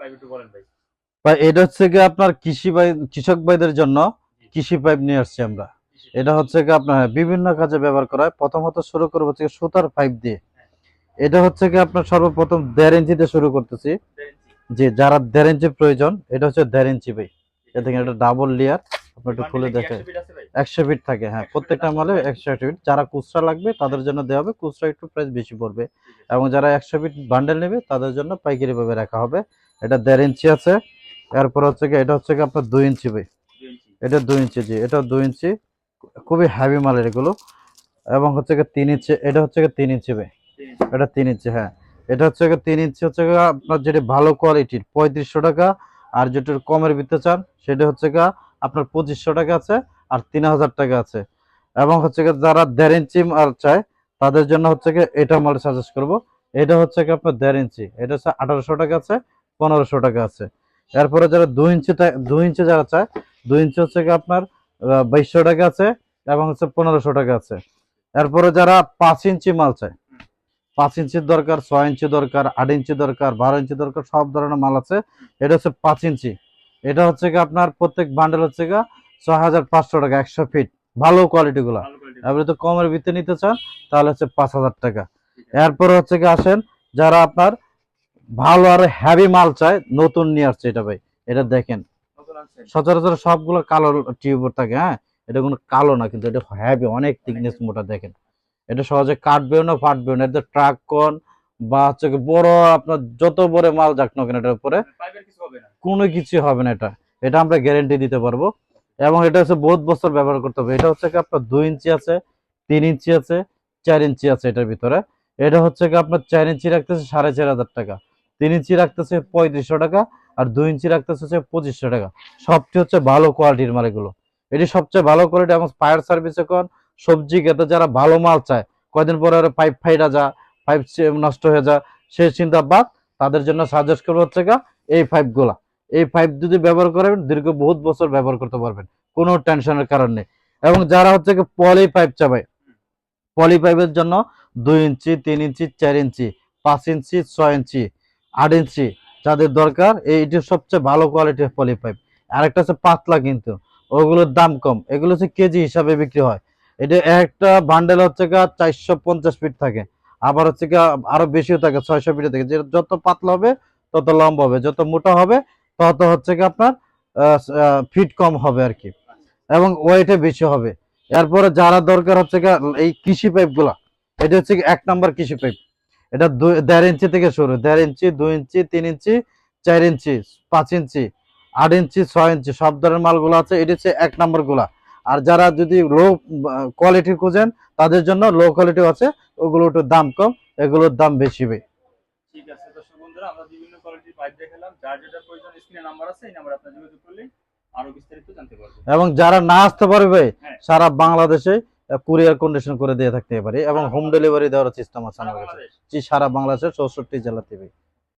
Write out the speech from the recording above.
Pipe একটু বলেন ভাই। এটা হচ্ছে কি আপনার কৃষি ভাই কৃষক ভাইদের জন্য কৃষি পাইপ নিয়ে আসছি আমরা। এটা হচ্ছে কি আপনার হ্যাঁ, বিভিন্ন কাজে ব্যবহার করা হয়। প্রথমত শুরু করব হচ্ছে সুতার পাইপ দিয়ে। এটা হচ্ছে কি আপনার সর্বপ্রথম দেড় ইঞ্চিতে শুরু করতেছি। যে যারা দেড় ইঞ্চি প্রয়োজন এটা হচ্ছে দেড় ইঞ্চি ভাই। এটা দেখেন এটা ডাবল লেয়ার আপনি একটু খুলে দেখেন। 100 ফিট আছে ভাই? একশো ফিট থাকে হ্যাঁ প্রত্যেকটা। মালে একশো ফিট যারা খুচরা লাগবে তাদের জন্য দেওয়া হবে খুচরা একটু প্রাইস বেশি পড়বে। এবং যারা একশো ফিট বান্ডেল নেবে তাদের জন্য পাইকারি ভাবে রাখা হবে। এটা দেড় ইঞ্চি আছে। এরপর হচ্ছে কি এটা হচ্ছে কি আপনার দুই ইঞ্চি ভাই। এটা দুই ইঞ্চি জি এটা দুই ইঞ্চি। খুবই হ্যাভি মালের এগুলো। এবং হচ্ছে কি তিন ইঞ্চি এটা হচ্ছে কি তিন ইঞ্চি ভাই। এটা তিন ইঞ্চি হ্যাঁ। এটা হচ্ছে গিয়ে তিন ইঞ্চি হচ্ছে আপনার যেটা ভালো কোয়ালিটির পঁয়ত্রিশশো টাকা। আর যেটা কমের ভিতরে চান সেটা হচ্ছে গিয়ে আপনার পঁচিশশো টাকা আছে। আর তিন হাজার টাকা আছে। এবং হচ্ছে কি যারা দেড় ইঞ্চি মাল চায়, তাদের জন্য হচ্ছে কি এটা মাল সাজেস্ট করব। এটা হচ্ছে কি আপনার দেড় ইঞ্চি। এটা হচ্ছে আঠারোশো টাকা আছে, পনেরোশো টাকা আছে। এরপরে যারা দুই ইঞ্চি দুই ইঞ্চি যারা চায়, দুই ইঞ্চি হচ্ছে কি আপনার বাইশশো টাকা আছে এবং হচ্ছে পনেরোশো টাকা আছে। এরপরে যারা পাঁচ ইঞ্চি মাল চায়, পাঁচ ইঞ্চির দরকার, ছয় ইঞ্চি দরকার, আট ইঞ্চি দরকার, বারো ইঞ্চি দরকার, সব ধরনের মাল আছে। এটা হচ্ছে পাঁচ ইঞ্চি। এটা হচ্ছে কি আপনার প্রত্যেক বান্ডেল হচ্ছে গা ছয় হাজার পাঁচশো টাকা একশো ফিট ভালো কোয়ালিটি গুলা। আপনি তো কমের ভিতরে নিতে চান তাহলে হচ্ছে পাঁচ হাজার টাকা। এরপরে হচ্ছে কি আসেন যারা আপনার ভালো আর হ্যাভি মাল চায় নতুন নিয়ে আসছে এটা ভাই। এটা দেখেন। সচরাচর সবগুলো কালো টিউব থাকে হ্যাঁ? এটা কোনো কালো না কিন্তু এটা হ্যাভি অনেক থিকনেস মোটা দেখেন। এটা সহজে কাটবেও না ফাটবেও না। এটা ট্রাক কন বা হচ্ছে কি বড় আপনার যত বড় মাল যাক না কেন এটার উপরে। কোনো কিছু হবে না এটা। এটা আমরা গ্যারেন্টি দিতে পারব। এবং এটা হচ্ছে বহুত বছর ব্যবহার করতে হবে। এটা হচ্ছে কি আপনার দুই ইঞ্চি আছে, তিন ইঞ্চি আছে, চার ইঞ্চি আছে এটার ভিতরে। এটা হচ্ছে কি আপনার চার ইঞ্চি রাখতেছে সাড়ে চার হাজার টাকা, তিন ইঞ্চি রাখতেছে পঁয়ত্রিশশো টাকা আর দুই ইঞ্চি রাখতেছে হচ্ছে পঁচিশশো টাকা। সবচেয়ে হচ্ছে ভালো কোয়ালিটির মাল এগুলো। এটি সবচেয়ে ভালো কোয়ালিটি এবং ফায়ার সার্ভিসে এখন সবজি খেতে যারা ভালো মাল চায়, কয়দিন পরে পাইপ ফাইটা যা, পাইপ নষ্ট হয়ে যা সে চিন্তা বাদ, তাদের জন্য সাজেস্ট করব হচ্ছে গা এই পাইপগুলা এই পাইপ যদি ব্যবহার করেন, দীর্ঘ বহুত বছর ব্যবহার করতে পারবেন। কোনো টেনশনের কারণ নেই। এবং যারা হচ্ছে পলি পাইপ চাবে পলি পাইপের জন্য দুই ইঞ্চি, তিন ইঞ্চি, চার ইঞ্চি, পাঁচ ইঞ্চি, ছয় ইঞ্চি, আট ইঞ্চি যাদের দরকার এইটি সবচেয়ে ভালো কোয়ালিটির পলি পাইপ আরেকটা হচ্ছে পাতলা কিন্তু, ওগুলোর দাম কম। এগুলো হচ্ছে কেজি হিসাবে বিক্রি হয়। এটা একটা বান্ডেল হচ্ছে গা চারশো পঞ্চাশ ফিট থাকে। আবার হচ্ছে গা আরও বেশিও থাকে, ছয়শো ফিটে থাকে। যত পাতলা হবে, তত লম্বা হবে, যত মোটা হবে তত হচ্ছে কি আপনার ফিট কম হবে আর কি। এবং ওয়েটে বেশি হবে। এরপরে যারা দরকার হচ্ছে গা এই কৃষি পাইপগুলা, এটা হচ্ছে কি এক নাম্বার কৃষি পাইপ এটা দেড় ইঞ্চি থেকে শুরু। দেড় ইঞ্চি, দুই ইঞ্চি, তিন ইঞ্চি, চার ইঞ্চি, পাঁচ ইঞ্চি, আট ইঞ্চি, ছয় ইঞ্চি, সব ধরনের মালগুলো আছে। এটা হচ্ছে এক নাম্বারগুলা। আর যারা যদি লো কোয়ালিটি খুঁজেন, তাদের জন্য লো কোয়ালিটি আছে। ওগুলো একটু দাম কম, এগুলোর দাম বেশি ভাই। ঠিক আছে, দর্শক বন্ধুরা, আমরা বিভিন্ন পাইপ দেখালাম যার যেটা প্রয়োজন স্ক্রিনে নাম্বার আছে এই নাম্বারে আপনার যোগাযোগ করলে আরও বিস্তারিত জানতে পারবেন এবং যারা না আসতে পারবে হ্যাঁ। সারা বাংলাদেশে কুরিয়ার কন্ডিশন করে দিয়ে থাকতে পারে এবং হোম ডেলিভারি দেওয়ার সিস্টেম আছে সারা আমার কাছে। সারা বাংলাদেশের চৌষট্টি জেলা থেকে